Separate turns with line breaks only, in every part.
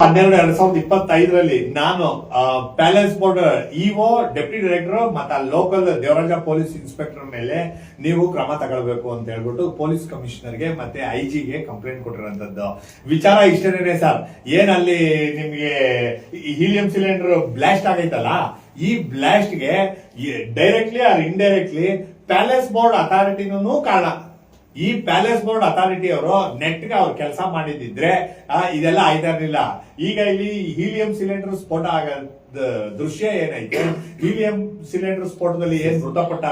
ಹನ್ನೆರಡು ಎರಡ್ ಸಾವಿರದ ಇಪ್ಪತ್ತೈದರಲ್ಲಿ ನಾನು palace board EO deputy director ಮತ್ತೆ ಲೋಕಲ್ ದೇವರಾಜ ಪೊಲೀಸ್ ಇನ್ಸ್ಪೆಕ್ಟರ್ ಮೇಲೆ ನೀವು ಕ್ರಮ ತಗೊಳ್ಬೇಕು ಅಂತ ಹೇಳ್ಬಿಟ್ಟು ಪೊಲೀಸ್ ಕಮಿಷನರ್ಗೆ ಮತ್ತೆ ಐ ಜಿಗೆ ಕಂಪ್ಲೇಂಟ್ ಕೊಟ್ಟಿರೋಂಥದ್ದು ವಿಚಾರ ಇಷ್ಟೇನೆ ಸರ್ ಏನ್ ಅಲ್ಲಿ ನಿಮ್ಗೆ ಹೀಲಿಯಂ ಸಿಲಿಂಡರ್ ಬ್ಲಾಸ್ಟ್ ಆಗೈತಲ್ಲ, ಈ ಬ್ಲಾಸ್ಟ್ಗೆ directly or indirectly palace board ಅಥಾರಿಟಿನೂ ಕಾರಣ. ಈ ಪ್ಯಾಲೇಸ್ ಬೋರ್ಡ್ ಅಥಾರಿಟಿ ಅವರು ನೆಟ್ಗೆ ಅವ್ರು ಕೆಲಸ ಮಾಡಿದಿದ್ರೆ ಇದೆಲ್ಲ ಆಯ್ತಾ ಇರಲಿಲ್ಲ. ಈಗ ಇಲ್ಲಿ ಹೀಲಿಯಂ ಸಿಲಿಂಡರ್ ಸ್ಫೋಟ ಆಗ ದೃಶ್ಯ ಏನೈತೆ ಹೀಲಿಯಂ ಸಿಲಿಂಡರ್ ಸ್ಫೋಟದಲ್ಲಿ ಏನ್ ಮೃತಪಟ್ಟ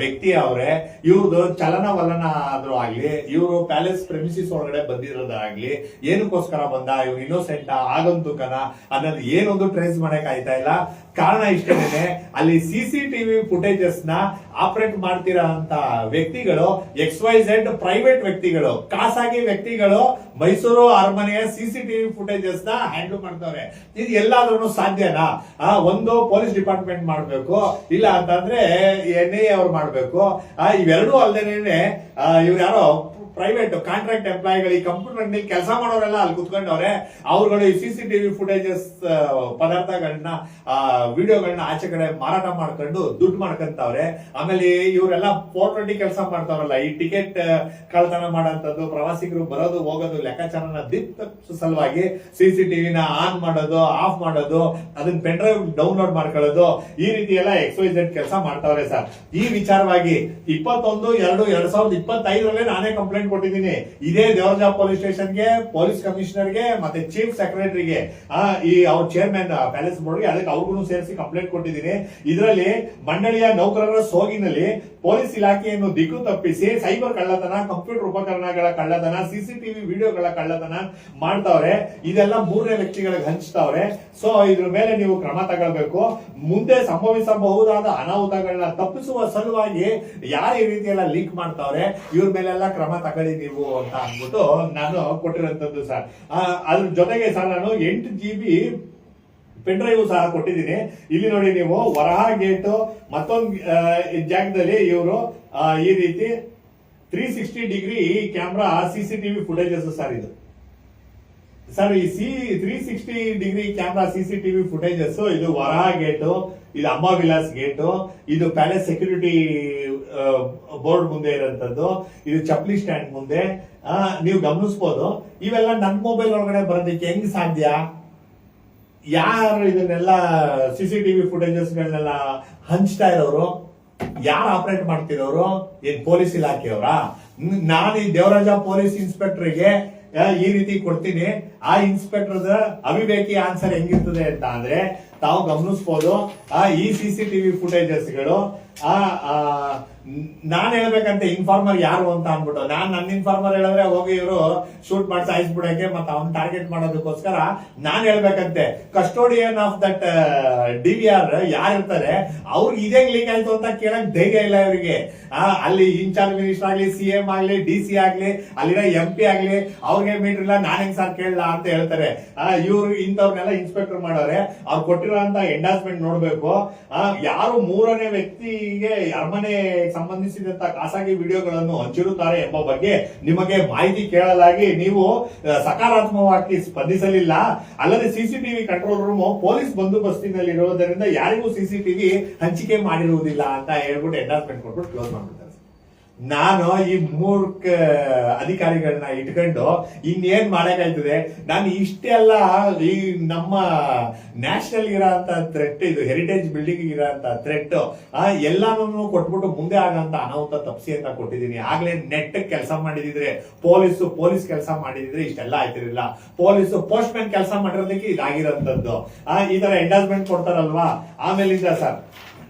ವ್ಯಕ್ತಿ ಅವರೇ ಇವ್ರದ್ದು ಚಲನವಲನ ಆದ್ರೂ ಆಗ್ಲಿ, ಇವರು ಪ್ಯಾಲೇಸ್ ಪ್ರೆಮಿಸಿಸ್ ಒಳಗಡೆ ಬಂದಿರೋದಾಗ್ಲಿ, ಏನಕ್ಕೋಸ್ಕರ ಬಂದ, ಇವ್ರು ಇನ್ನೋಸೆಂಟ್ ಆಗಂತುಕನ ಅನ್ನೋದು ಏನೊಂದು ಟ್ರೇಸ್ ಮಾಡಕ್ ಆಯ್ತಾ ಇಲ್ಲ. ಕಾರಣ ಇಷ್ಟೇನೆ, ಅಲ್ಲಿ ಸಿ ಸಿ ಟಿವಿ ಫುಟೇಜಸ್ನ ಆಪರೇಟ್ ಮಾಡ್ತಿರೋ ಅಂತ ವ್ಯಕ್ತಿಗಳು ಎಕ್ಸ್ ವೈ ಝೆಡ್ ಪ್ರೈವೇಟ್ ವ್ಯಕ್ತಿಗಳು, ಖಾಸಗಿ ವ್ಯಕ್ತಿಗಳು ಮೈಸೂರು ಅರಮನೆಯ ಸಿಸಿ ಟಿವಿ ಫುಟೇಜಸ್ನ ಹ್ಯಾಂಡಲ್ ಮಾಡ್ತವ್ರೆ. ಇದು ಎಲ್ಲಾದ್ರೂ ಸಾಧ್ಯನಾ? ಒಂದು ಪೊಲೀಸ್ ಡಿಪಾರ್ಟ್ಮೆಂಟ್ ಮಾಡ್ಬೇಕು, ಇಲ್ಲ ಅಂತಂದ್ರೆ ಎನ್ ಐ ಅವ್ರು ಮಾಡ್ಬೇಕು. ಇವೆರಡೂ ಅಲ್ಲದೇನೆ ಇವ್ರು ಯಾರೋ ಪ್ರೈವೇಟ್ ಕಾಂಟ್ರಾಕ್ಟ್ ಎಂಪ್ಲಾಯಿಗಳು ಈ ಕಂಪ್ಯೂಟರ್ನಲ್ಲಿ ಕೆಲಸ ಮಾಡೋರೆಲ್ಲ ಅಲ್ಲಿ ಕುತ್ಕೊಂಡವ್ರೆ, ಅವ್ರುಗಳು ಈ ಸಿ ಸಿ ಟಿವಿ ಫುಟೇಜಸ್ ಪದಾರ್ಥಗಳನ್ನ ವಿಡಿಯೋಗಳನ್ನ ಆಚೆ ಕಡೆ ಮಾರಾಟ ಮಾಡ್ಕೊಂಡು ದುಡ್ಡು ಮಾಡ್ಕೊಂತವ್ರೆ. ಆಮೇಲೆ ಇವರೆಲ್ಲ ಫೋಟೋಟಿ ಕೆಲಸ ಮಾಡ್ತಾವ್ರಲ್ಲ, ಈ ಟಿಕೆಟ್ ಕಳ್ತನ ಮಾಡೋಂಥದ್ದು ಪ್ರವಾಸಿಗರು ಬರೋದು, ಹೋಗೋದು, ಲೆಕ್ಕಾಚಾರನ ದಿತ್ತ ಸಲುವಾಗಿ ಸಿ ಸಿ ಟಿವಿನ ಆನ್ ಮಾಡೋದು ಆಫ್ ಮಾಡೋದು, ಅದನ್ನ ಪೆನ್ ಡ್ರೈವ್ ಡೌನ್ಲೋಡ್ ಮಾಡ್ಕೊಳ್ಳೋದು, ಈ ರೀತಿ ಎಲ್ಲ ಎಕ್ಸ್ ವೈ ಝೆಡ್ ಕೆಲಸ ಮಾಡ್ತಾವ್ರೆ ಸರ್. ಈ ವಿಚಾರವಾಗಿ ಇಪ್ಪತ್ತೊಂದು, ಎರಡು, ಎರಡ್ ಸಾವಿರದ ಇಪ್ಪತ್ತೈದರಲ್ಲೇ ನಾನೇ ಕಂಪ್ಲೇಂಟ್ ಕೊಟ್ಟಿದ್ದೀನಿ. ಇದೇ ದೇವರ್ಜಾ ಪೊಲೀಸ್ ಸ್ಟೇಷನ್ಗೆ, ಪೊಲೀಸ್ ಕಮಿಷನರ್ಗೆ, ಮತ್ತೆ ಚೀಫ್ ಸೆಕ್ರೆಟರಿಗೆ. ಈ ಅವ್ರ ಚೇರ್ಮನ್ ಪ್ಯಾಲೇಸ್ ಬೋರ್ಡ್ಗೆ ಅದಕ್ಕೆ ಅವ್ರಿಗೂ ಸೇರಿಸಿ ಕಂಪ್ಲೇಂಟ್ ಕೊಟ್ಟಿದ್ದೀನಿ. ಇದರಲ್ಲಿ ಮಂಡಳಿಯ ನೌಕರರ ಸೋಗಿನಲ್ಲಿ ಪೊಲೀಸ್ ಇಲಾಖೆಯನ್ನು ದಿಕ್ಕು ತಪ್ಪಿಸಿ ಸೈಬರ್ ಕಳ್ಳತನ, ಕಂಪ್ಯೂಟರ್ ಉಪಕರಣಗಳ ಕಳ್ಳತನ, ಸಿಸಿಟಿವಿ ವಿಡಿಯೋಗಳ ಕಳ್ಳತನ ಮಾಡ್ತಾವ್ರೆ. ಇದೆಲ್ಲ ಮೂರನೇ ವ್ಯಕ್ತಿಗಳಿಗೆ ಹಂಚ್ತಾವ್ರೆ. ಸೊ ಇದ್ರ ಮೇಲೆ ನೀವು ಕ್ರಮ ತಗೊಳ್ಬೇಕು. ಮುಂದೆ ಸಂಭವಿಸಬಹುದಾದ ಅನಾಹುತಗಳನ್ನ ತಪ್ಪಿಸುವ ಸಲುವಾಗಿ ಯಾರು ಈ ರೀತಿಯೆಲ್ಲ ಲಿಂಕ್ ಲೀಕ್ ಮಾಡ್ತಾವ್ರೆ, ಇವ್ರ ಮೇಲೆಲ್ಲ ಕ್ರಮ ತಗೊಳ್ಳಿ ನೀವು ಅಂತ ಅಂದ್ಬಿಟ್ಟು ನಾನು ಕೊಟ್ಟಿರೋಂಥದ್ದು ಸರ್. ಅದ್ರ ಜೊತೆಗೆ ಸರ್ ನಾನು ಎಂಟು ಜಿ ಬಿ ಪೆನ್ ಡ್ರೈವ್ ಸಹ ಕೊಟ್ಟಿದ್ದೀನಿ. ಇಲ್ಲಿ ನೋಡಿ ನೀವು ವರಹ ಗೇಟ್ ಮತ್ತೊಂದು ಜಾಗದಲ್ಲಿ ಇವರು ಈ ರೀತಿ three sixty degree camera C C TV footages sir ಇದು. ಸರ್, ಈ C three sixty degree camera C C TV footages ಇದು ವರಹ ಗೇಟು ಇದು ಅಮ್ಮ ವಿಲಾಸ್ ಗೇಟು ಇದು ಪ್ಯಾಲೇಸ್ ಸೆಕ್ಯೂರಿಟಿ ಬೋರ್ಡ್ ಮುಂದೆ ಇರೋಂಥದ್ದು ಇದು ಚಪ್ಲಿ ಸ್ಟ್ಯಾಂಡ್ ಮುಂದೆ. ನೀವು ಗಮನಿಸ್ಬೋದು. ಇವೆಲ್ಲ ನನ್ನ ಮೊಬೈಲ್ ಒಳಗಡೆ ಬರೋದಕ್ಕೆ ಹೆಂಗ್ ಸಾಧ್ಯ? ಯಾರು ಇದನ್ನೆಲ್ಲ ಸಿ ಸಿ ಟಿವಿ ಫುಟೇಜಸ್ಗಳನ್ನೆಲ್ಲ ಹಂಚ್ತಾ ಇರೋರು? ಯಾರು ಆಪರೇಟ್ ಮಾಡ್ತಿರೋರು? ಏನ್ ಪೊಲೀಸ್ ಇಲಾಖೆಯವರ? ನಾನು ಈ ದೇವರಾಜ ಪೊಲೀಸ್ ಇನ್ಸ್ಪೆಕ್ಟರ್ಗೆ ಈ ರೀತಿ ಕೊಡ್ತೀನಿ. ಆ ಇನ್ಸ್ಪೆಕ್ಟರ್ ಅವಿವೇಕಿ ಆನ್ಸರ್ ಹೆಂಗಿರ್ತದೆ ಅಂತ ಅಂದ್ರೆ, ತಾವು ಗಮನಿಸ್ಬೋದು. ಆ, ಈ ಸಿ ಸಿ ಟಿವಿ ಫುಟೇಜಸ್ಗಳು ಆ ನಾನ್ ಹೇಳ್ಬೇಕಂತ ಇನ್ಫಾರ್ಮರ್ ಯಾರು ಅಂತ ಅನ್ಬಿಟ್ಟು ನಾನ್ ನನ್ನ ಇನ್ಫಾರ್ಮರ್ ಹೇಳಿದ್ರೆ ಹೋಗಿ ಇವರು ಶೂಟ್ ಮಾಡಿ ಸಾಯಿಸ್ಬಿಡಕ್ಕೆ ಮತ್ತೆ ಅವ್ನ್ ಟಾರ್ಗೆಟ್ ಮಾಡೋದಕ್ಕೋಸ್ಕರ ನಾನ್ ಹೇಳ್ಬೇಕಂತೆ. Custodian of that D V R ಯಾರಿರ್ತಾರೆ ಅವ್ರಿಗೆ ಇದೇ ಲೀಕ್ ಆಯ್ತು ಅಂತ ಕೇಳಕ್ ಧೈರ್ಯ ಇಲ್ಲ ಇವರಿಗೆ. ಅಲ್ಲಿ ಇನ್ಚಾರ್ಜ್ ಮಿನಿಸ್ಟರ್ ಆಗ್ಲಿ ಸಿ ಎಂ ಆಗ್ಲಿ ಡಿ ಸಿ ಆಗ್ಲಿ, ಅಲ್ಲಿರೋ ಎಂ ಪಿ ಆಗ್ಲಿ, ಅವ್ರಿಗೆ ಮೀಟರ್ ಇಲ್ಲ, ನಾನ್ ಹೆಂಗ್ ಸರ್ ಕೇಳಲ್ಲ ಅಂತ ಹೇಳ್ತಾರೆ. ಇವ್ರು ಇಂಥವ್ರನ್ನೆಲ್ಲ ಇನ್ಸ್ಪೆಕ್ಟರ್ ಮಾಡೋರೆ. ಅವ್ರು ಕೊಟ್ಟಿರೋಂತ ಎಂಡಾಸ್ಮೆಂಟ್ ನೋಡ್ಬೇಕು. ಯಾರು ಮೂರನೇ ವ್ಯಕ್ತಿಗೆ ಅರಮನೆ ಸಂಬಂಧಿಸಿದಂತ ಖಾಸಗಿ ವಿಡಿಯೋಗಳನ್ನು ಹಂಚಿರುತ್ತಾರೆ ಎಂಬ ಬಗ್ಗೆ ನಿಮಗೆ ಮಾಹಿತಿ ಕೇಳಲಾಗಿ ನೀವು ಸಕಾರಾತ್ಮಕವಾಗಿ ಸ್ಪಂದಿಸಲಿಲ್ಲ. ಅಲ್ಲದೆ ಸಿಸಿಟಿವಿ ಕಂಟ್ರೋಲ್ ರೂಮ್ ಪೊಲೀಸ್ ಬಂದೋಬಸ್ತಿನಲ್ಲಿ ಇರೋದರಿಂದ ಯಾರಿಗೂ ಸಿಸಿಟಿವಿ ಹಂಚಿಕೆ ಮಾಡಿರುವುದಿಲ್ಲ ಅಂತ ಹೇಳ್ಬಿಟ್ಟು ಎಂಡಾಸ್ಮೆಂಟ್ ಕೊಟ್ಬಿಟ್ಟು ಕ್ಲೋಸ್ ಮಾಡ್ಬಿಡ್ತಾರೆ. ನಾನು ಈ ಮೂರ್ಖ ಅಧಿಕಾರಿಗಳನ್ನ ಇಟ್ಕೊಂಡು ಇನ್ನೇನ್ ಮಾಡಕ್ಕಾಯ್ತದೆ? ನಾನು ಇಷ್ಟೆಲ್ಲ ಈ ನಮ್ಮ ನ್ಯಾಷನಲ್ ಇರೋಂತ ಥ್ರೆಟ್ ಇದು ಹೆರಿಟೇಜ್ ಬಿಲ್ಡಿಂಗ್ ಇರೋಂತ ಥ್ರೆಟ್ ಆ, ಎಲ್ಲಾನು ಕೊಟ್ಬಿಟ್ಟು ಮುಂದೆ ಆಗಂತ ಅನಾಹುತ ತಪ್ಸಿ ಅಂತ ಕೊಟ್ಟಿದ್ದೀನಿ. ಆಗ್ಲೇ ನೆಟ್ ಕೆಲಸ ಮಾಡಿದಿದ್ರೆ ಪೊಲೀಸ್ ಪೊಲೀಸ್ ಕೆಲಸ ಮಾಡಿದಿದ್ರೆ ಇಷ್ಟೆಲ್ಲ ಆಯ್ತಿರಲಿಲ್ಲ. ಪೊಲೀಸ್ ಪೋಸ್ಟ್ ಮ್ಯಾನ್ ಕೆಲಸ ಮಾಡಿರೋದಕ್ಕೆ ಇದಾಗಿರೋಂಥದ್ದು. ಆ, ಈ ತರ ಎಂಡಾಸ್ಮೆಂಟ್ ಕೊಡ್ತಾರಲ್ವಾ? ಆಮೇಲಿಂದ ಸರ್,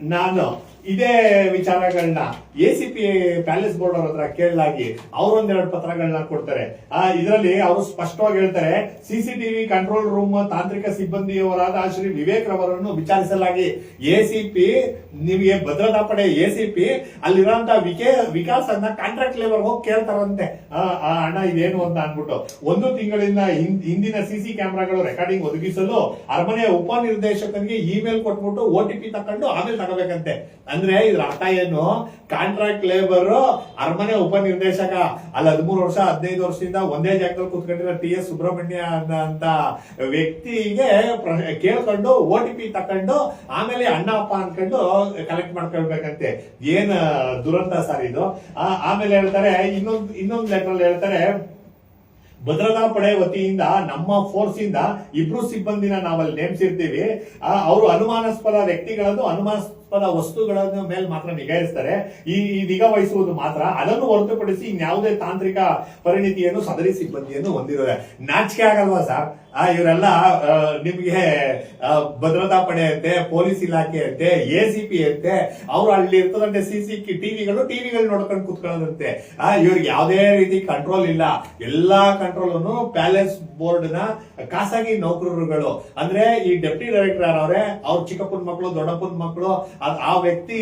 ನಾನು ಇದೇ ವಿಚಾರಗಳನ್ನ A C P palace board ಅವ್ರ ಹತ್ರ ಕೇಳಲಾಗಿ ಅವರೊಂದೆರಡು ಪತ್ರಗಳನ್ನ ಕೊಡ್ತಾರೆ. ಆ ಇದರಲ್ಲಿ ಅವರು ಸ್ಪಷ್ಟವಾಗಿ ಹೇಳ್ತಾರೆ ಸಿಸಿಟಿವಿ ಕಂಟ್ರೋಲ್ ರೂಮ್ ತಾಂತ್ರಿಕ ಸಿಬ್ಬಂದಿಯವರಾದ ಶ್ರೀ ವಿವೇಕ್ ರವರನ್ನು ವಿಚಾರಿಸಲಾಗಿ. ಎ ಸಿ ಪಿ ನಿಮಗೆ ಭದ್ರತಾ ಪಡೆ ಎ ಸಿ ಪಿ ಅಲ್ಲಿರುವಂತಹ ವಿಕೆ ವಿಕಾಸ್ ಅನ್ನ ಕಾಂಟ್ರಾಕ್ಟ್ ಲೇಬರ್ ಹೋಗಿ ಕೇಳ್ತಾರಂತೆ. ಆ, ಹಣ ಇದೇನು ಅಂತ ಅನ್ಬಿಟ್ಟು ಒಂದು ತಿಂಗಳಿಂದ ಹಿಂದಿನ ಸಿಸಿ ಕ್ಯಾಮೆರಾಗಳು ರೆಕಾರ್ಡಿಂಗ್ ಒದಗಿಸಲು ಅರಮನೆಯ ಉಪನಿರ್ದೇಶಕನಿಗೆ ಇಮೇಲ್ ಕೊಟ್ಬಿಟ್ಟು ಓ ಟಿ ಪಿ ತಕೊಂಡು ಆಮೇಲೆ ತಗೋಬೇಕಂತೆ. ಅಂದ್ರೆ ಇದ್ರ ಅರ್ಥ ಏನು? ಕಾಂಟ್ರಾಕ್ಟ್ ಲೇಬರ್ ಅರಮನೆ ಉಪನಿರ್ದೇಶಕ. ಅಲ್ಲಿ ಹದಿಮೂರು ವರ್ಷ, ಹದಿನೈದು ವರ್ಷದಿಂದ ಒಂದೇ ಜಾಗದಲ್ಲಿ ಕುತ್ಕೊಂಡಿರೋ ಟಿ ಎಸ್ ಸುಬ್ರಹ್ಮಣ್ಯ ಅಂತ ವ್ಯಕ್ತಿಗೆ ಕೇಳ್ಕೊಂಡು ಓ ಟಿ ಪಿ ತಕೊಂಡು ಆಮೇಲೆ ಅಣ್ಣ, ಅಪ್ಪ ಅನ್ಕೊಂಡು ಕಲೆಕ್ಟ್ ಮಾಡ್ಕೊಳ್ಬೇಕಂತೆ. ಏನ್ ದುರಂತ ಸರ್ ಇದು? ಆಮೇಲೆ ಹೇಳ್ತಾರೆ, ಇನ್ನೊಂದು ಇನ್ನೊಂದು ಲೆಟರ್ ಹೇಳ್ತಾರೆ ಭದ್ರತಾ ಪಡೆ ವತಿಯಿಂದ, ನಮ್ಮ ಫೋರ್ಸ್ ಇಂದ ಇಬ್ರು ಸಿಬ್ಬಂದಿನ ನಾವಲ್ಲಿ ನೇಮಿಸಿರ್ತೀವಿ. ಅವರು ಅನುಮಾನಾಸ್ಪದ ವ್ಯಕ್ತಿಗಳನ್ನು ಅನುಮಾನಾಸ್ಪದ ವಸ್ತುಗಳನ್ನು ಮೇಲೆ ಮಾತ್ರ ನಿಗಾ ಇರ್ತಾರೆ ಈ ನಿಗಾ ವಹಿಸುವುದು ಮಾತ್ರ. ಅದನ್ನು ಹೊರತುಪಡಿಸಿ ಇನ್ಯಾವುದೇ ತಾಂತ್ರಿಕ ಪರಿಣಿತಿಯನ್ನು ಸದರಿ ಸಿಬ್ಬಂದಿಯನ್ನು ಹೊಂದಿರೋದೆ. ನಾಚಿಕೆ ಆಗಲ್ವಾ ಸರ್? ಆ, ಇವರೆಲ್ಲ ನಿಮ್ಗೆ ಭದ್ರತಾ ಪಡೆ ಅಂತೆ, ಪೊಲೀಸ್ ಇಲಾಖೆ ಅಂತೆ, ಎ ಸಿ ಪಿ ಅಂತೆ, ಅವ್ರು ಅಲ್ಲಿ ಇರ್ತದಂತೆ ಸಿ ಸಿ ಟಿವಿಗಳು ಟಿವಿಗಳು ನೋಡ್ಕೊಂಡು ಕುತ್ಕೊಳ್ಳೋದಂತೆ. ಆ, ಇವ್ರಿಗೆ ಯಾವುದೇ ರೀತಿ ಕಂಟ್ರೋಲ್ ಇಲ್ಲ. ಎಲ್ಲಾ ಕಂಟ್ರೋಲ್ ಪ್ಯಾಲೇಸ್ ಬೋರ್ಡ್ನ ಖಾಸಗಿ ನೌಕರರುಗಳು. ಅಂದ್ರೆ ಈ ಡೆಪ್ಟಿ ಡೈರೆಕ್ಟರ್ ಅವರೇ, ಅವ್ರ ಚಿಕ್ಕಪ್ಪನ ಮಕ್ಕಳು, ದೊಡ್ಡಪ್ಪನ ಮಕ್ಕಳು ಅದ್- ಆ ವ್ಯಕ್ತಿ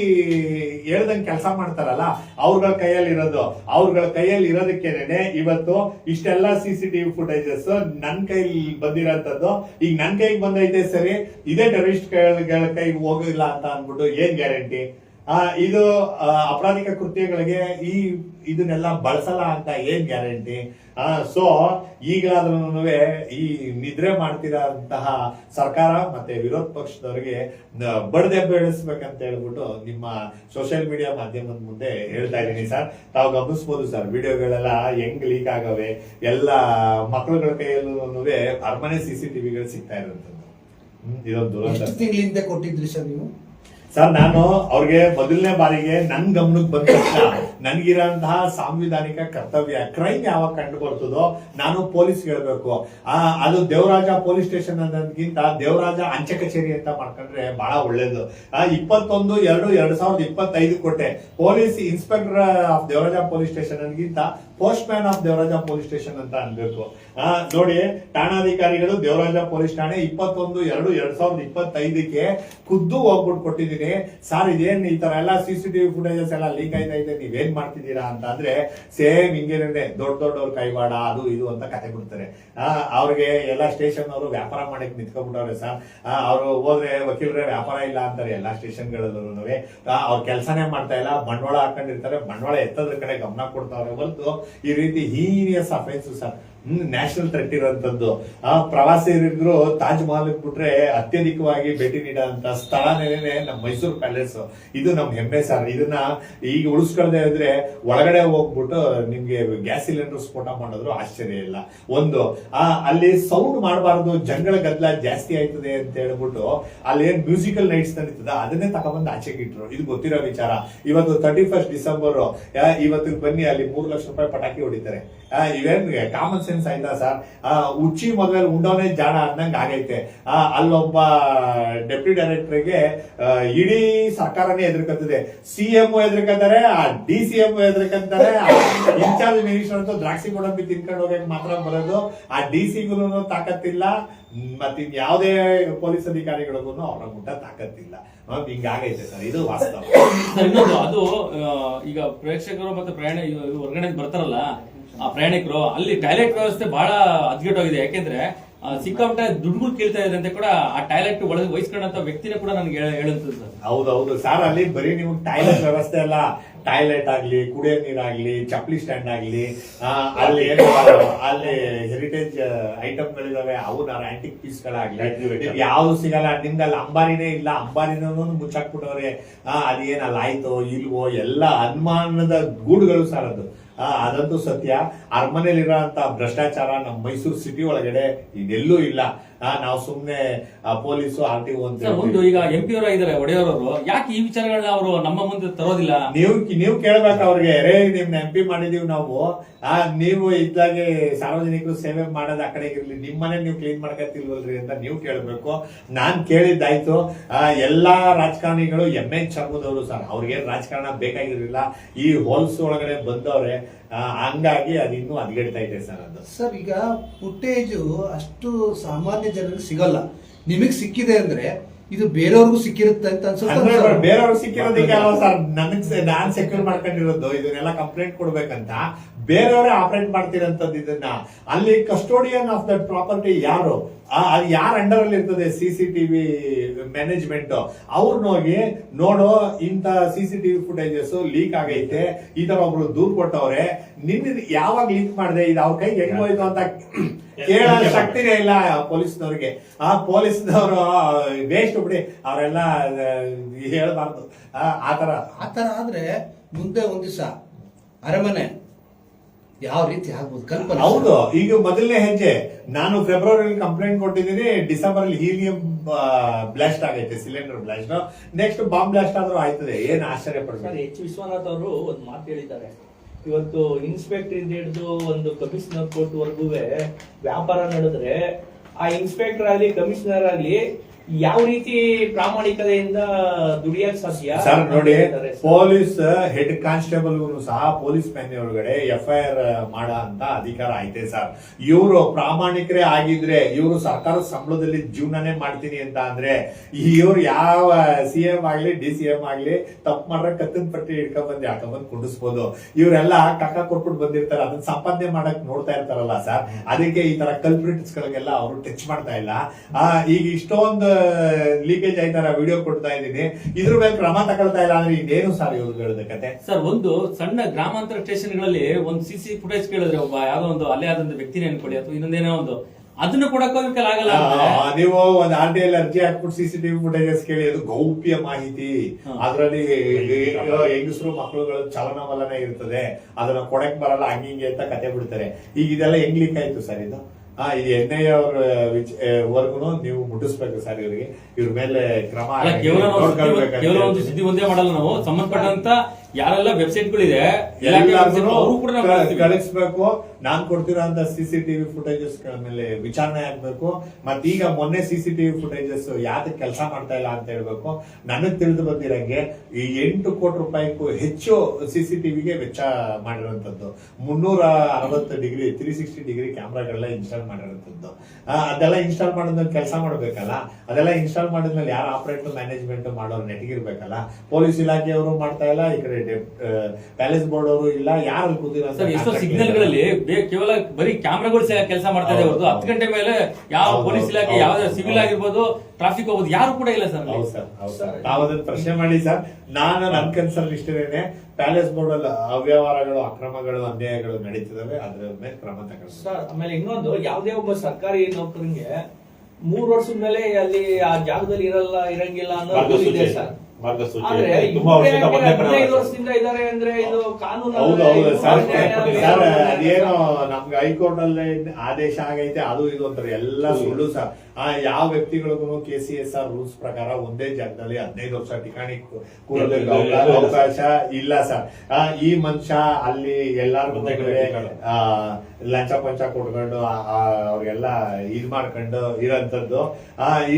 ಹೇಳ್ದಂಗ್ ಕೆಲಸ ಮಾಡ್ತಾರಲ್ಲ, ಅವ್ರಗಳ ಕೈಯಲ್ಲಿ ಇರೋದು. ಅವ್ರಗಳ ಕೈಯಲ್ಲಿ ಇರೋದಕ್ಕೇನೆ ಇವತ್ತು ಇಷ್ಟೆಲ್ಲ ಸಿ ಸಿ ಟಿವಿ ಫುಟೇಜಸ್ ನನ್ ಕೈಲಿ ಬಂದಿರೋಂಥದ್ದು. ಈಗ ನನ್ ಕೈಗೆ ಬಂದೈತೆ ಸರಿ, ಇದೇ ಟೆರರಿಸ್ಟ್ ಕೈಗೆ ಹೋಗಿಲ್ಲ ಅಂತ ಅನ್ಬಿಟ್ಟು ಏನ್ ಗ್ಯಾರಂಟಿ ಆ, ಇದು ಅಪರಾಧಿಕ ಕೃತ್ಯಗಳಿಗೆ ಈ, ಇದನ್ನೆಲ್ಲ ಬಳಸಲ್ಲ ಅಂತ ಏನ್ ಗ್ಯಾರಂಟಿ ಸೊ ಈಗಲಾದ್ರೂ ಈ ನಿದ್ರೆ ಮಾಡ್ತಿರೋಂತಹ ಸರ್ಕಾರ ಮತ್ತೆ ವಿರೋಧ ಪಕ್ಷದವರಿಗೆ ಬಡದೆ ಬೆಳೆಸ್ಬೇಕಂತ ಹೇಳ್ಬಿಟ್ಟು ನಿಮ್ಮ ಸೋಷಿಯಲ್ ಮೀಡಿಯಾ ಮಾಧ್ಯಮದ ಮುಂದೆ ಹೇಳ್ತಾ ಇದ್ದೀನಿ ಸರ್. ತಾವು ಗಮನಿಸ್ಬೋದು ಸರ್ ವಿಡಿಯೋಗಳೆಲ್ಲ ಹೆಂಗ್ ಲೀಕ್ ಆಗವೆ ಎಲ್ಲ ಮಕ್ಕಳುಗಳ ಕೈಯಲ್ಲೂ ಅರಮನೆ ಸಿ ಸಿ ಟಿವಿಗಳು ಸಿಗ್ತಾ ಇರೋಂಥದ್ದು ಹ್ಮ್, ಇದೊಂದು
ತಿಂಗಳಿಂದ ಕೊಟ್ಟಿದ್ರಿ ಸರ್ ನೀವು?
ಸರ್ ನಾನು ಅವ್ರಿಗೆ ಮೊದಲನೇ ಬಾರಿಗೆ ನನ್ ಗಮನಕ್ಕೆ ಬಂದ ತಕ್ಷಣ ನನ್ಗಿರೋಂತಹ ಸಾಂವಿಧಾನಿಕ ಕರ್ತವ್ಯ ಕ್ರೈಮ್ ಯಾವಾಗ ಕಂಡು ಬರ್ತದೋ ನಾನು ಪೊಲೀಸ್ ಹೇಳ್ಬೇಕು. ಅದು ದೇವರಾಜ ಪೊಲೀಸ್ ಸ್ಟೇಷನ್ ಅನ್ನೋದಕ್ಕಿಂತ ದೇವರಾಜ ಅಂಚೆ ಕಚೇರಿ ಅಂತ ಮಾಡ್ಕೊಂಡ್ರೆ ಬಹಳ ಒಳ್ಳೇದು. ಇಪ್ಪತ್ತೊಂದು, ಎರಡು, ಎರಡ್ ಸಾವಿರದ ಇಪ್ಪತ್ತೈದು ಕೊಟ್ಟೆ police inspector of Devaraja police station ಅನ್ನೋದಕ್ಕಿಂತ postman of Devaraja police station ಅಂತ ಅನ್ಬೇಕು. ನೋಡಿ, ಠಾಣಾಧಿಕಾರಿಗಳು ದೇವರಾಜ ಪೊಲೀಸ್ ಠಾಣೆ ಇಪ್ಪತ್ತೊಂದು, ಎರಡು, ಎರಡ್ ಸಾವಿರದ ಇಪ್ಪತ್ತೈದಕ್ಕೆ ಖುದ್ದು ಹೋಗ್ಬಿಟ್ಟು ಕೊಟ್ಟಿದ್ದೀನಿ. ಸರ್ ಇದೇನ್ ಈ ತರ ಎಲ್ಲ ಸಿಸಿಟಿವಿ ಫುಟೇಜಸ್ ಎಲ್ಲ ಲೀಕ್ ಆಯ್ತಾ ಇದೆ ನೀವೇನ್ ಮಾಡ್ತಿದ್ದೀರಾ ಅಂತ ಅಂದ್ರೆ ಸೇಮ್ ಹಿಂಗೇನೆ ದೊಡ್ಡ ದೊಡ್ಡವ್ರ ಕೈವಾಡ, ಅದು ಇದು ಅಂತ ಕತೆ ಬಿಡ್ತಾರೆ. ಅವ್ರಿಗೆ ಎಲ್ಲ ಸ್ಟೇಷನ್ ಅವರು ವ್ಯಾಪಾರ ಮಾಡಕ್ ನಿಂತ್ಕೊಂಡ್ಬಿಟ್ಟವ್ರೆ ಸರ್. ಅವರು ಹೋದ್ರೆ ವಕೀಲರೇ ವ್ಯಾಪಾರ ಇಲ್ಲ ಅಂತಾರೆ ಎಲ್ಲಾ ಸ್ಟೇಷನ್ಗಳಲ್ಲೂ ಅವ್ರ ಕೆಲಸನೇ ಮಾಡ್ತಾ ಇಲ್ಲ, ಬಂಡವಾಳ ಹಾಕೊಂಡಿರ್ತಾರೆ, ಬಂಡವಾಳ ಎತ್ತದ್ರ ಕಡೆ ಗಮನ ಕೊಡ್ತಾವ್ರೆ ಹೊರತು ಈ ರೀತಿ serious offence sir. National threat ಇರುವಂತದ್ದು. ಆ ಪ್ರವಾಸಿಗರಿದ್ರು ತಾಜ್ ಮಹಲ್ ಬಿಟ್ರೆ ಅತ್ಯಧಿಕವಾಗಿ ಭೇಟಿ ನೀಡುವಂತ ಸ್ಥಳನೇ ನಮ್ಮ ಮೈಸೂರು ಪ್ಯಾಲೇಸ್ ಇದು ನಮ್ ಹೆಮ್ಮೆ ಸರ್ ಇದನ್ನ ಈಗ ಉಳಿಸ್ಕೊಳ್ದೆ ಇದ್ರೆ ಒಳಗಡೆ ಹೋಗ್ಬಿಟ್ಟು ನಿಮ್ಗೆ ಗ್ಯಾಸ್ ಸಿಲಿಂಡರ್ ಸ್ಫೋಟ ಮಾಡಿದ್ರು ಆಶ್ಚರ್ಯ ಇಲ್ಲ. ಒಂದು, ಆ, ಅಲ್ಲಿ ಸೌಂಡ್ ಮಾಡಬಾರ್ದು ಜನಗಳ ಗದ್ದಲ ಜಾಸ್ತಿ ಆಯ್ತದೆ ಅಂತ ಹೇಳ್ಬಿಟ್ಟು ಅಲ್ಲಿ ಏನ್ ಮ್ಯೂಸಿಕಲ್ ನೈಟ್ಸ್ ನಡೀತದ, ಅದನ್ನೇ ತಗೊಂಡ್ಬಂದು ಆಚೆಗೆ ಇಟ್ರು. ಇದು ಗೊತ್ತಿರೋ ವಿಚಾರ. ಇವತ್ತು ತರ್ಟಿ ಫಸ್ಟ್ ಡಿಸೆಂಬರ್ ಇವತ್ತಿಗೆ ಬನ್ನಿ, ಅಲ್ಲಿ ಮೂರು ಲಕ್ಷ ರೂಪಾಯಿ ಪಟಾಕಿ ಹೊಡಿತಾರೆ. ಇವೇನ್ ಕಾಮನ್ ಸೆನ್ಸ್ ಆಯ್ತಾ ಸರ್. ಉಚ್ಚಿ ಮಗಲ್ ಉಂಡೋನೇ ಜಾಣ ಅನ್ನಂಗ್ ಆಗೈತೆ. ಆ, ಅಲ್ಲೊಬ್ಬ ಡೆಪ್ಯೂಟಿ ಡೈರೆಕ್ಟರ್ಗೆ ಇಡೀ ಸರ್ಕಾರನೇ ಎದುರ್ಕತ್ತದೆ ಸಿ ಎಂ ಎದುರ್ಕಂತಾರೆ ಡಿ ಸಿ ಎಂ ಎದುರ್ಕಂತಾರೆ ಇನ್ಚಾರ್ಜ್ ಮಿನಿಸ್ಟರ್ ಅಂತೂ ದ್ರಾಕ್ಷಿ ಗೋಡಂಬಿ ತಿನ್ಕೊಂಡು ಹೋಗಕ್ಕೆ ಮಾತ್ರ ಬರೋದು. ಆ ಡಿ ಸಿಗೂ ತಾಕತ್ತಿಲ್ಲ. ಮತ್ತೆ ಯಾವುದೇ ಪೊಲೀಸ್ ಅಧಿಕಾರಿಗಳಿಗೂ ಅವರ ಗುಡ್ಡ ತಾಕತ್ತಿಲ್ಲ. ಆ, ಹಿಂಗಾಗೈತೆ ಸರ್. ಇದು ವಾಸ್ತವ.
ಇನ್ನೊಂದು ಅದು ಆ, ಈಗ ಪ್ರೇಕ್ಷಕರು ಮತ್ತೆ ಪ್ರಯಾಣ ಹೊರಗಡೆ ಬರ್ತಾರಲ್ಲ ಆ ಪ್ರಯಾಣಿಕರು ಅಲ್ಲಿ ಟಾಯ್ಲೆಟ್ ವ್ಯವಸ್ಥೆ ಬಹಳ ಅದ್ಗಟ್ಟೋಗಿದೆ ಯಾಕೆಂದ್ರೆ ಆ, ಸಿಕ್ಕಾಪಟ್ಟೆ ದುಡ್ಡುಗಳು ಕೇಳ್ತಾ ಇದೆ ಅಂತ ಕೂಡ ಆ ಟಾಯ್ಲೆಟ್ ಒಳಗೆ ವಹಿಸ್ಕೊಂಡಂತ ವ್ಯಕ್ತಿನೇ ಕೂಡ ನನ್ಗೆ ಹೇಳುತ್ತೆ ಸರ್.
ಹೌದೌದು. ಸರ್ ಅಲ್ಲಿ ಬರೀ ನಿಮ್ಗೆ ಟಾಯ್ಲೆಟ್ ವ್ಯವಸ್ಥೆ ಅಲ್ಲ. ಟಾಯ್ಲೆಟ್ ಆಗ್ಲಿ ಕುಡಿಯೋ ನೀರಾಗ್ಲಿ ಚಪ್ಪಲಿ ಸ್ಟ್ಯಾಂಡ್ ಆಗ್ಲಿ ಆ, ಅಲ್ಲಿ ಏನು ಅಲ್ಲಿ ಹೆರಿಟೇಜ್ ಐಟಮ್ ಗಳಿದಾವೆ. ಅವನ್ನ ಆಂಟಿಕ್ ಪೀಸ್ ಗಳಾಗ್ಲಿ. ಯಾವ್ದು ಸಿಗಲ್ಲ. ನಿಮ್ಗೆ ಅಲ್ಲಿ ಅಂಬಾರಿನೇ ಇಲ್ಲ. ಅಂಬಾರಿನೂ ಮುಚ್ಚಾಕ್ಬಿಟ್ಟವ್ರೆ. ಆ, ಅದೇನಲ್ಲ ಆಯ್ತೋ ಇಲ್ವೋ ಎಲ್ಲ ಅನುಮಾನದ ಗೂಡುಗಳು ಸರ್ ಅದು. ಆ, ಅದಂತೂ ಸತ್ಯ. ಅರಮನೆಯಲ್ಲಿರೋ ಭ್ರಷ್ಟಾಚಾರ ನಮ್ಮ ಮೈಸೂರು ಸಿಟಿ ಒಳಗಡೆ ಇದೆಲ್ಲೂ ಇಲ್ಲ. ನಾವು ಸುಮ್ನೆ ಪೊಲೀಸ್ ಆರ್ ಟಿ ಅಂತ
ಒಂದು ಈಗ ಎಂ ಪಿ ಅವರ ಇದಾರೆ ಒಡೆಯವರವರು ಯಾಕೆ ಈ ವಿಚಾರಗಳನ್ನ ಅವರು ನಮ್ಮ ಮುಂದೆ ತರೋದಿಲ್ಲ?
ನೀವು ನೀವು ಕೇಳ್ಬೇಕು ಅವ್ರಿಗೆ. ರೇ ನಿಮ್ನ ಎಂ ಪಿ ಮಾಡಿದೀವಿ ನಾವು. ಆ ನೀವು ಇದ್ದಾಗೆ ಸಾರ್ವಜನಿಕರು ಸೇವೆ ಮಾಡೋದ್ ಆ ಕಡೆ ಇರ್ಲಿ. ನಿಮ್ಮನೆ ನೀವು ಕ್ಲೀನ್ ಮಾಡ್ಕೊತಿಲ್ವಲ್ರಿ ಅಂತ ನೀವು ಕೇಳಬೇಕು. ನಾನ್ ಕೇಳಿದ್ದಾಯ್ತು. ಆ, ಎಲ್ಲಾ ರಾಜಕಾರಣಿಗಳು ಎಂ ಎನ್ ಶರ್ಮದವರು ಸರ್. ಅವ್ರಿಗೇನ್ ರಾಜಕಾರಣ ಬೇಕಾಗಿರ್ಲಿಲ್ಲ. ಈ ಹೋಲ್ಸ್ ಒಳಗಡೆ ಬಂದವ್ರೆ ಆ, ಹಂಗಾಗಿ ಅದಿನ್ನೂ ಇನ್ನೂ ಅದ್ಗೆಡ್ತಾ ಇದೆ ಸರ್ ಅದು.
ಸರ್ ಈಗ ಫುಟೇಜು ಅಷ್ಟು ಸಾಮಾನ್ಯ ಜನರಿಗೆ ಸಿಗಲ್ಲ. ನಿಮಗೆ ಸಿಕ್ಕಿದೆ ಅಂದ್ರೆ ಇದು ಬೇರೆಯವ್ರಿಗೂ ಸಿಕ್ಕಿರುತ್ತೆ ಅಂತ ಅನ್ಸುತ್ತೆ
ಬೇರೆಯವ್ರು ಸಿಕ್ಕಿರೋದಕ್ಕೆ ಅಲ್ವಾ ಸರ್ ನನಗ್ ನಾನ್ ಸೆಕ್ಯೂರ್ ಮಾಡ್ಕೊಂಡಿರೋದು ಇದನ್ನೆಲ್ಲ ಕಂಪ್ಲೇಂಟ್ ಕೊಡ್ಬೇಕಂತ ಬೇರೆಯವರೇ ಆಪರೇಟ್ ಮಾಡ್ತಿರಂತದ್ದು ಇದನ್ನ. ಅಲ್ಲಿ ಕಸ್ಟೋಡಿಯನ್ ಆಫ್ ದಟ್ ಪ್ರಾಪರ್ಟಿ ಯಾರು? ಅದು ಯಾರ ಅಂಡರ್ ಅಲ್ಲಿ ಇರ್ತದೆ ಸಿ ಸಿ ಟಿವಿ ಮ್ಯಾನೇಜ್ಮೆಂಟ್ ಅವ್ರನ್ನ ಹೋಗಿ ನೋಡು ಇಂತ C C TV footages leak ಆಗೈತೆ ಈ ತರ ಒಬ್ರು ದೂರ್ ಕೊಟ್ಟವ್ರೆ ನಿನ್ನ ಯಾವಾಗ ಲೀಕ್ ಮಾಡಿದೆ? ಇದು ಅವ್ರ ಕೈ ಹೆಂಗ್ ಹೋಯ್ತು ಅಂತ ಕೇಳೋ ಶಕ್ತಿನೇ ಇಲ್ಲ ಪೊಲೀಸ್ನವ್ರಿಗೆ. ಆ ಪೊಲೀಸ್ನವರು ವೇಸ್ಟ್ ಬಿಡಿ ಅವರೆಲ್ಲ ಹೇಳಬಾರ್ದು.
ಆತರ ಆತರ ಆದ್ರೆ ಮುಂದೆ ಒಂದ್ ದಿವಸ ಅರಮನೆ ಯಾವ ರೀತಿ ಆಗ್ಬೋದು? ಕಲ್ಪನೆ
ಹೌದು ಈಗ ಮೊದಲನೇ ಹೆಜ್ಜೆ. ನಾನು ಫೆಬ್ರವರಿ ಕಂಪ್ಲೇಂಟ್ ಕೊಟ್ಟಿದ್ದೀನಿ ಡಿಸೆಂಬರ್ ಅಲ್ಲಿ ಹೀಲಿಯಂ ಬ್ಲಾಸ್ಟ್ ಆಗೈತೆ cylinder blast next bomb blast ಆದ್ರೂ ಆಯ್ತದೆ ಏನ್ ಆಶ್ಚರ್ಯ ಪಡ್ತಾರೆ
ಎಚ್ ವಿಶ್ವನಾಥ್ ಅವರು ಒಂದು ಮಾತು ಹೇಳಿದ್ದಾರೆ. ಇವತ್ತು ಇನ್ಸ್ಪೆಕ್ಟರ್ ಇಂದ ಹಿಡಿದು ಒಂದು ಕಮಿಷನರ್ ಕೋರ್ಟ್ ವರ್ಗೂ ವ್ಯಾಪಾರ ನಡೆದ್ರೆ ಆ ಇನ್ಸ್ಪೆಕ್ಟರ್ ಆಗಲಿ ಕಮಿಷನರ್ ಆಗಲಿ ಯಾವ ರೀತಿ ಪ್ರಾಮಾಣಿಕತೆಯಿಂದ ದುಡಿಯಕ್ ಸಾಧ್ಯ?
ಸರ್ ನೋಡಿ. ಪೊಲೀಸ್ ಹೆಡ್ ಕಾನ್ಸ್ಟೇಬಲ್ ಸಹ ಪೊಲೀಸ್ ಮ್ಯಾನ್ ಒಳಗಡೆ ಎಫ್ ಐ ಆರ್ ಮಾಡ ಅಂತ ಅಧಿಕಾರ ಐತೆ ಸರ್. ಇವರು ಪ್ರಾಮಾಣಿಕರೇ ಆಗಿದ್ರೆ, ಇವರು ಸರ್ಕಾರ ಸಂಬಳದಲ್ಲಿ ಜೀವನನೇ ಮಾಡ್ತೀನಿ ಅಂತ ಅಂದ್ರೆ, ಇವ್ರು ಯಾವ ಸಿ ಎಂ ಆಗ್ಲಿ, ಡಿ ಸಿ ಎಂ ಆಗ್ಲಿ, ತಪ್ಪು ಮಾಡ್ರೆ ಕತ್ತಿನ ಪಟ್ಟಿ ಹಿಡ್ಕೊಂಡ್ ಬಂದು ಹಾಕೊಂಡ್ಬಂದು ಕುಂಡಿಸ್ಬೋದು. ಇವರೆಲ್ಲ ಕಕ್ಕ ಕೊಟ್ಬಿಟ್ಟು ಬಂದಿರ್ತಾರೆ, ಅದನ್ನ ಸಂಪಾದನೆ ಮಾಡಕ್ ನೋಡ್ತಾ ಇರ್ತಾರಲ್ಲ ಸರ್. ಅದಕ್ಕೆ ಈ ತರ ಕಲ್ಪ್ರಿಟ್ಸ್ ಗಳಿಗೆಲ್ಲ ಅವರು ಟಚ್ ಮಾಡ್ತಾ ಇಲ್ಲ. ಈಗ ಇಷ್ಟೊಂದು ಲೀಕೇಜ್ ಆಯ್ತಾರ ವಿಡಿಯೋ ಕೊಡ್ತಾ ಇದ್ದೀನಿ. ಇದ್ರ ಮೇಲೆ ಕ್ರಮ ತಗೊಳ್ತಾ ಇಲ್ಲ ಅಂದ್ರೆ ಇನ್ನೇನು ಸರ್ ಇವ್ರುಗಳದ ಕತೆ?
ಸರ್ ಒಂದು ಸಣ್ಣ ಗ್ರಾಮಾಂತರ ಸ್ಟೇಷನ್ಗಳಲ್ಲಿ ಒಂದು ಸಿ ಸಿ ಫುಟೇಜ್ ಕೇಳಿದ್ರೆ ಒಬ್ಬ ಯಾವ್ದೋ ಒಂದು ಅಲ್ಲೇ ಆದಂತ ವ್ಯಕ್ತಿನೇ ಅನ್ಕೊಡಿ ಅಥವಾ ಇನ್ನೊಂದೇನೋ ಒಂದು. ಅದನ್ನ ಕೊಡಕ್ ಹೋಗಕ್ಕೆ ಆಗಲ್ಲ
ನೀವು ಒಂದ್ ಆರ್ ಟಿ ಎಲ್ ಅರ್ಜಿ ಹಾಕ್ಬಿಟ್ಟು ಸಿಸಿಟಿವಿ ಫುಟೇಜಸ್ ಕೇಳಿ ಅದು ಗೌಪ್ಯ ಮಾಹಿತಿ. ಅದರಲ್ಲಿ ಹೆಂಗಸರು ಮಕ್ಕಳುಗಳ ಚಲನವಲನ ಇರ್ತದೆ. ಅದನ್ನ ಕೊಡಕ್ ಬರಲ್ಲ ಹಂಗಿಂಗೆ ಅಂತ ಕತೆ ಬಿಡ್ತಾರೆ. ಈಗ ಇದೆಲ್ಲ ಹೆಂಗ್ ಆಯ್ತು ಸರ್ ಇದು? ಆ ಇದು ಎನ್ ಐ ಅವ್ರ ವರ್ಗುನು ನೀವು ಮುಟ್ಟಿಸ್ಬೇಕು ಸರ್ ಇವರಿಗೆ ಇವ್ರ ಮೇಲೆ ಕ್ರಮ
ಕೇವಲ ಒಂದು. ಸುದ್ದಿ ಒಂದೇ ಮಾಡಲ್ಲ ನಾವು ಸಂಬಂಧಪಟ್ಟಂತ ಯಾರೆಲ್ಲ ವೆಬ್ಸೈಟ್ ಗಳಿದೆ ಇಲಾಖೆ website ಗಳು, ಅವರು ಕೂಡ ನಾವು ಕಳಿಸ್ತೀವಿ.
ಕಳಿಸ್ಬೇಕು. ನಾನ್ ಕೊಡ್ತಿರೋಂತ ಸಿಸಿಟಿವಿ ಫುಟೇಜಸ್ ಮೇಲೆ ವಿಚಾರಣೆ ಆಗ್ಬೇಕು. ಮತ್ತೆ ಈಗ ಮೊನ್ನೆ ಸಿಸಿಟಿವಿ ಫುಟೇಜಸ್ ಯಾತ ಕೆಲಸ ಮಾಡ್ತಾ ಇಲ್ಲ ಅಂತ ಹೇಳ್ಬೇಕು. ನನಗ್ ತಿಳಿದು ಬಂದಿರಂಗೆ ಈ ಎಂಟು ಕೋಟಿ ರೂಪಾಯಿಗೂ ಹೆಚ್ಚು ಸಿಸಿಟಿವಿಗೆ ವೆಚ್ಚ ಮಾಡಿರುವಂತದ್ದು. ಮುನ್ನೂರ ಅರವತ್ತು ಡಿಗ್ರಿ ತ್ರೀ ಸಿಕ್ಸ್ಟಿ ಡಿಗ್ರಿ ಕ್ಯಾಮ್ರಾಗಳೆಲ್ಲ ಇನ್ಸ್ಟಾಲ್ ಮಾಡಿರುವಂತದ್ದು. ಅದೆಲ್ಲ ಇನ್ಸ್ಟಾಲ್ ಮಾಡಿದ್ಮೇಲೆ ಕೆಲಸ ಮಾಡ್ಬೇಕಲ್ಲ? ಅದೆಲ್ಲ ಇನ್ಸ್ಟಾಲ್ ಮಾಡಿದ್ಮೇಲೆ ಯಾರು ಆಪರೇಟರ್ ಮ್ಯಾನೇಜ್ಮೆಂಟ್ ಮಾಡೋರು ನೆಟ್ಗಿರ್ಬೇಕಲ್ಲ? ಪೊಲೀಸ್ ಇಲಾಖೆಯವರು ಮಾಡ್ತಾ ಇಲ್ಲ ಈ ಕಡೆ ಪ್ಯಾಲೇಸ್ ಬೋರ್ಡ್ ಅವರು ಇಲ್ಲ ಯಾರು ಕೂತಿರೋ
ಸರ್ ಎಷ್ಟೋ ಸಿಗ್ನಲ್ಗಳಲ್ಲಿ ಕೇವಲ ಬರೀ ಕ್ಯಾಮ್ರಾಗಳು ಕೆಲಸ ಮಾಡ್ತಾ ಇದೆ ಹೊರತು ಹತ್ತು ಗಂಟೆ ಮೇಲೆ ಯಾವ ಪೊಲೀಸ್ ಇಲಾಖೆ ಯಾವ ಸಿವಿಲ್. ಆಗಿರ್ಬೋದು ಟ್ರಾಫಿಕ್ ಹೋಗೋದು ಯಾರು ಕೂಡ ಇಲ್ಲ ಸರ್.
ಹೌದು ಸರ್ ಹೌದು ಸರ್. ಅದನ್ನ ಪ್ರಶ್ನೆ ಮಾಡಿ ಸರ್. ನಾನು ನನ್ನ ಕನ್ಸರ್ನ್ ಇಷ್ಟೇನೆ ಪ್ಯಾಲೇಸ್ ಬೋರ್ಡ್ ಅಲ್ಲಿ ಅವ್ಯವಹಾರಗಳು ಅಕ್ರಮಗಳು ಅನ್ಯಾಯಗಳು ನಡೀತಿದಾವೆ. ಅದ್ರ ಮೇಲೆ ಕ್ರಮ ತಗೊಳ್ಳಿ
ಸರ್ ಆಮೇಲೆ ಇನ್ನೊಂದು ಯಾವುದೇ ಒಬ್ಬ ಸರ್ಕಾರಿ ನೌಕರಿಗೆ ಮೂರ್ ವರ್ಷದ ಮೇಲೆ ಅಲ್ಲಿ ಆ ಜಾಗದಲ್ಲಿ ಇರಲ್ಲ ಇರಂಗಿಲ್ಲ ಅನ್ನೋದು ಇದೆ. ಸರ್.
ಮಾರ್ಗಸೂಚಿ. ತುಂಬಾ
ಇವ್ರೇ
ವರ್ಷದಿಂದ
ಯಾಕೆ
ಒಂದೇ ಕಡೆ
ಹದಿನೈದು ವರ್ಷದಿಂದ ಇದಾರೆ ಅಂದ್ರೆ ಇದು ಕಾನೂನು
ಹೌದು ಹೌದು. ಸರ್ ಸರ್ ಅದೇನೋ ನಮ್ಗೆ ಹೈಕೋರ್ಟ್ ಅಲ್ಲೇ ಆದೇಶ ಆಗೈತೆ ಅದು ಇದು ಅಂತಾರೆ. ಎಲ್ಲ ಸುಳ್ಳು ಸರ್. ಆ ಯಾವ ವ್ಯಕ್ತಿಗಳಿಗೂ K C S R rules ಪ್ರಕಾರ ಒಂದೇ ಜಾಗದಲ್ಲಿ ಹದಿನೈದು ವರ್ಷ ಠಿಕಾಣಿ ಅವಕಾಶ-
ಇಲ್ಲ,
ಸರ್. ಆ, ಈ ಮನುಷ್ಯ ಅಲ್ಲಿ ಎಲ್ಲಾರು ಲಂಚ ಪಂಚ ಆ, ಅವ್ರಿಗೆಲ್ಲ ಇದ್ ಮಾಡ್ಕೊಂಡು ಇರೋಂಥದ್ದು.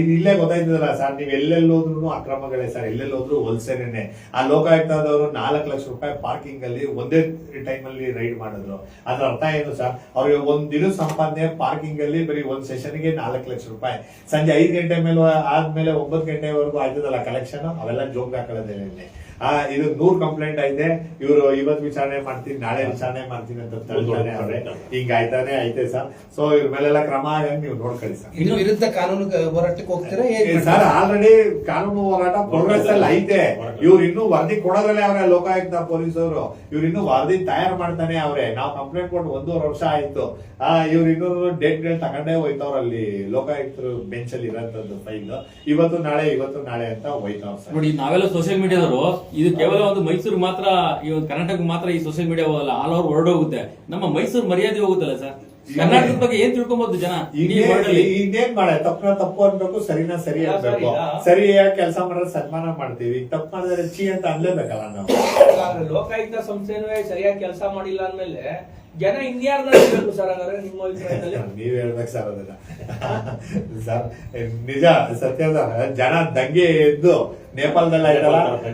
ಇಲ್ಲೇ ಗೊತ್ತಾಯ್ತದಲ್ಲ ಸರ್. ನೀವ್ ಎಲ್ಲೆಲ್ಲೋದ್ರು ಅಕ್ರಮಗಳೇ ಸರ್. ಎಲ್ಲೆಲ್ಲಿ ಹೋದ್ರು ಹೋಲ್ಸೇನೆ ಆ ಲೋಕಾಯುಕ್ತದವರು ನಾಲ್ಕು ಲಕ್ಷ ರೂಪಾಯಿ ಪಾರ್ಕಿಂಗ್ ಅಲ್ಲಿ ಒಂದೇ ಟೈಮ್ ಅಲ್ಲಿ ರೈಡ್ ಮಾಡಿದ್ರು. ಅದ್ರ ಅರ್ಥ ಏನು ಸರ್? ಅವ್ರಿಗೆ ಒಂದ್ ದಿನ ಸಂಪಾದನೆ ಪಾರ್ಕಿಂಗ್ ಅಲ್ಲಿ ಬರೀ ಒಂದ್ ಸೆಷನ್ಗೆ ನಾಲ್ಕು ಲಕ್ಷ ರೂಪಾಯಿ. ಸಂಜೆ ಐದು ಗಂಟೆ ಮೇಲೆ ಆದ್ಮೇಲೆ ಒಂಬತ್ತು ಗಂಟೆವರೆಗೂ ಆಯ್ತದಲ್ಲ ಕಲೆಕ್ಷನ್ ಅವೆಲ್ಲ ಜೋಗ್ ಹಾಕೊಳ್ಳೋದೇನೆ ಆ ಇದು ನೂರ್ ಕಂಪ್ಲೇಂಟ್ ಐತೆ. ಇವರು ಇವತ್ ವಿಚಾರಣೆ ಮಾಡ್ತೀನಿ ನಾಳೆ ವಿಚಾರಣೆ ಮಾಡ್ತೀನಿ ಅಂತ ತಳ್ತಾನೆ ಅವ್ರೆ. ಹಿಂಗ ಆಯ್ತಾನೆ ಐತೆ ಸರ್. ಸೊ ಇವ್ರ ಮೇಲೆಲ್ಲ ಕ್ರಮ ಆಗಂಗ್ ನೀವು ನೋಡ್ಕೊಳ್ಳಿ ಸರ್.
ಇನ್ನು ವಿರುದ್ಧ ಕಾನೂನು ಹೋರಾಟಕ್ಕೆ ಹೋಗ್ತೀರಾ
ಸರ್ ಆಲ್ರೆಡಿ ಕಾನೂನು ಹೋರಾಟ ಪ್ರೋಗ್ರೆಸ್ ಅಲ್ಲಿ ಐತೆ. ಇವ್ರು ಇನ್ನು ವರದಿ ಕೊಡೋದ್ರಲ್ಲೇ ಅವ್ರೆ ಲೋಕಾಯುಕ್ತ ಪೊಲೀಸ್ ಅವರು. ಇವ್ರು ಇನ್ನು ವರದಿ ತಯಾರು ಮಾಡ್ತಾನೆ ಅವ್ರೆ. ನಾವು ಕಂಪ್ಲೇಂಟ್ ಕೊಟ್ಟು ಒಂದೂವರೆ ವರ್ಷ ಆಯ್ತು. ಆ ಇವ್ರು ಇನ್ನೂ ಡೇಟ್ಗಳು ತಗೊಂಡೇ ಹೋಯ್ತವ್ರ ಅಲ್ಲಿ ಲೋಕಾಯುಕ್ತರು ಬೆಂಚ್ ಅಲ್ಲಿ ಇರೋಂತದ್ದು ಫೈಲ್ ಇವತ್ತು ನಾಳೆ ಇವತ್ತು ನಾಳೆ ಅಂತ ಹೋಯ್ತವ್ರ ಸರ್.
ನೋಡಿ ನಾವೆಲ್ಲ ಸೋಷಿಯಲ್ ಮೀಡಿಯಾದವರು ಇದು ಕೇವಲ ಒಂದು ಮೈಸೂರು ಮಾತ್ರ ಈ ಒಂದು ಕರ್ನಾಟಕ ಮಾತ್ರ ಈ ಸೋಷಿಯಲ್ ಮೀಡಿಯಾ ಹೋಗಲ್ಲ ಆಲ್ ಓವರ್ ವರ್ಲ್ಡ್ ಹೋಗುತ್ತೆ. ನಮ್ಮ ಮೈಸೂರು ಮರ್ಯಾದೆ ಹೋಗುತ್ತಲ್ಲ ಸರ್? ಕರ್ನಾಟಕದ ಬಗ್ಗೆ ಏನ್ ತಿಳ್ಕೊಬಹುದು ಜನ?
ಇನ್ನೇನ್- ಮಾಡ ತಪ್ಪನ ತಪ್ಪು ಅನ್ಬೇಕು ಸರಿನ ಸರಿ ಅನ್ಬೇಕು. ಸರಿಯಾಗಿ ಕೆಲಸ ಮಾಡಿದ್ರೆ ಸನ್ಮಾನ ಮಾಡ್ತೀವಿ. ತಪ್ಪು ಮಾಡಿದ್ರೆ ಚಿ ಅಂತ ಅನ್ಲೇಬೇಕಲ್ಲ ನಾವು.
ಆದ್ರೆ ಲೋಕಾಯುಕ್ತ ಸಂಸ್ಥೆನೂ ಸರಿಯಾಗಿ ಕೆಲಸ ಮಾಡಿಲ್ಲ ಅಂದ್ಮೇಲೆ ಜನ ಇನ್ಯಾರು ಸರ್ ಹಾಗಾದ್ರೆ ನಿಮ್ಮ ಅಭಿಪ್ರಾಯದಲ್ಲಿ?
ನೀವ್ ಹೇಳ್ಬೇಕು ಸರ್ ಅದನ್ನ. ಸರ್ ನಿಜ ಸತ್ಯ ಸರ್ ಜನ ದಂಗೆ ಎದ್ದು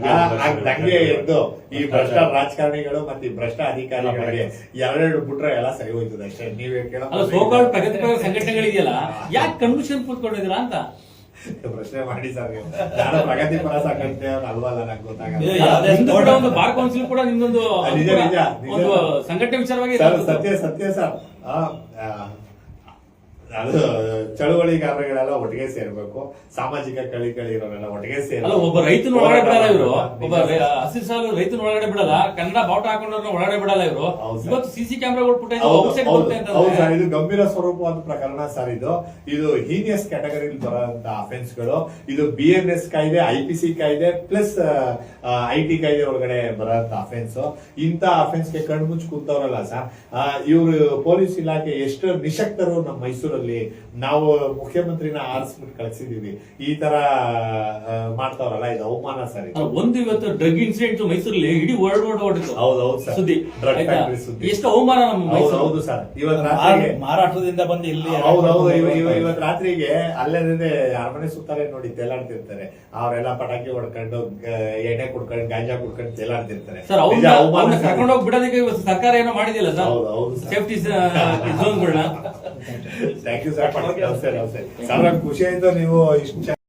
ಆ, ಆ ದಂಗೆ ಎದ್ದು ಈ ಭ್ರಷ್ಟ ರಾಜಕಾರಣಿಗಳು ಮತ್ತೆ ಈ ಭ್ರಷ್ಟ ಅಧಿಕಾರಿಗಳಿಗೆ ಎರಡೆರಡು ಬಿಟ್ರೆ ಎಲ್ಲ ಸರಿ ಹೋಯ್ತದೆ ಅಷ್ಟೇ. ನೀವೇ ಕೇಳೋ
ಸಂಘಟನೆಗಳಿದೆಯಲ್ಲ ಯಾಕೆ ಕನ್ವಿಷನ್ ಕೂತ್ಕೊಂಡಿದ್ದೀರಾ ಅಂತ?
ಪ್ರಶ್ನೆ ಮಾಡಿ ಸರ್ ನೀವು ನಾನು ಪ್ರಗತಿಪರ ಸಂಘಟನೆ ಅಲ್ವಲ್ಲ ನಂಗೆ ಗೊತ್ತಾಗಲ್ಲ.
ಒಂದು ಬಾರ್ ಕೌನ್ಸಿಲ್ ಕೂಡ ನಿಮ್ದೊಂದು
ನಿಜ, ನಿಜ,
ಸಂಘಟನೆ ವಿಚಾರವಾಗಿ
ಸರ್ ಸತ್ಯ ಸತ್ಯ ಸರ್. ಅದು ಚಳುವಳಿಗಾರಗಳೆಲ್ಲ ಒಟ್ಟಿಗೆ ಸೇರ್ಬೇಕು. ಸಾಮಾಜಿಕ ಕಳಿಕಳಿ ಇರೋರೆಲ್ಲ ಒಟ್ಟಿಗೆ ಸೇರ
ಒಬ್ಬ ರೈತನ ಒಳಗಡೆ ಬಿಡಲ್ಲ ಇವರು. ಒಬ್ಬ ಹಸಿರು ಹಸಿ ಸಾಲು ರೈತನ ಒಳಗಡೆ ಬಿಡಲ್ಲ. ಕನ್ನಡ ಬಾವುಟ ಹಾಕೊಂಡವ್ರನ್ನ ಒಳಗಡೆ ಬಿಡಲ್ಲ ಇವರು. ಇವತ್ತು ಸಿಸಿ ಕ್ಯಾಮ್ರಾಗಳು
ಇದು ಗಂಭೀರ ಸ್ವರೂಪವಾದ ಪ್ರಕರಣ ಸರ್ ಇದು. ಇದು ಹೀನಿಯಸ್ ಕ್ಯಾಟಗರಿಲಿ ಬರುವಂತ ಅಫೆನ್ಸ್ಗಳು. ಇದು ಬಿ ಎನ್ ಎಸ್ ಕಾಯ್ದೆ ಐ ಪಿ ಸಿ ಕಾಯ್ದೆ ಪ್ಲಸ್ ಐ ಟಿ ಕಾಯ್ದೆ ಒಳಗಡೆ ಬರುವಂತ ಅಫೆನ್ಸ್ ಇಂತ ಅಫೆನ್ಸ್ಗೆ ಕಣ್ಮುಚ್ಚಿ ಕೂತವ್ರಲ್ಲ ಸರ್. ಇವರು ಪೊಲೀಸ್ ಇಲಾಖೆ ಎಷ್ಟು ನಿಶಕ್ತರು ನಮ್ಮ ಮೈಸೂರಲ್ಲಿ ನಾವು ಮುಖ್ಯಮಂತ್ರಿನ ಆರಿಸ್ಬಿಟ್ಟು ಕಳ್ಸಿದೀವಿ. ಈ ತರ ಮಾಡ್ತಾವ್ರಲ್ಲ ಇದು ಅವಮಾನ ಸರಿ
ಒಂದು ಇವತ್ತು ಡ್ರಗ್ ಇನ್ಸಿಡೆಂಟ್ ಮೈಸೂರಲ್ಲಿ ಇಡೀ ವರ್ಲ್ಡ್ ವರ್ಡ್ ಹೊರಟಿತ್ತು
ಹೌದೌದು ಹೌದು ಸರ್.
ಸುದ್ದಿ.
ಡ್ರಗ್? ಸುದ್ದಿ.
ಎಷ್ಟು ಅವಮಾನ ನಮ್ಮ
ಹೌದು ಸರ್. ಇವತ್ತು ರಾತ್ರಿ
ಮಹಾರಾಷ್ಟ್ರದಿಂದ ಬಂದು ಇಲ್ಲಿ
ಹೌದೌದು ಇವತ್ ರಾತ್ರಿಗೆ ಅಲ್ಲೇ ಅರಮನೆ ಸುತ್ತಾರೆ ನೋಡಿ ತೇಲಾಡ್ತಿರ್ತಾರೆ. ಅವರೆಲ್ಲ ಪಟಾಕಿ ಹೊಡ್ಕೊಂಡು ಎಣ್ಣೆ ಕುಡ್ಕೊಂಡು ಗಾಂಜಾ ಕುಡ್ಕೊಂಡು ತೇಲಾಡ್ತಿರ್ತಾರೆ.
ಸರ್
ನಿಜ
ಅವ್ರನ್ನ
ಅವಮಾನ
ಅವ್ರನ್ನ
ಸರ್.
ಕರ್ಕೊಂಡು ಹೋಗಿ ಬಿಡೋದಕ್ಕೆ ಇವತ್ತು ಸರ್ಕಾರ ಏನೋ ಮಾಡಿದಿಲ್ಲ ಸರ್.
ಹೌದು, ಹೌದು ಸರ್.
ಸೇಫ್ಟಿ ಝೋನ್ಗಳನ್ನ
ಥ್ಯಾಂಕ್ ಯು ಸರ್ ಸರ್ ನಂಗ್ ಖುಷಿ ಆಯ್ತು ನೀವು ಇಷ್ಟು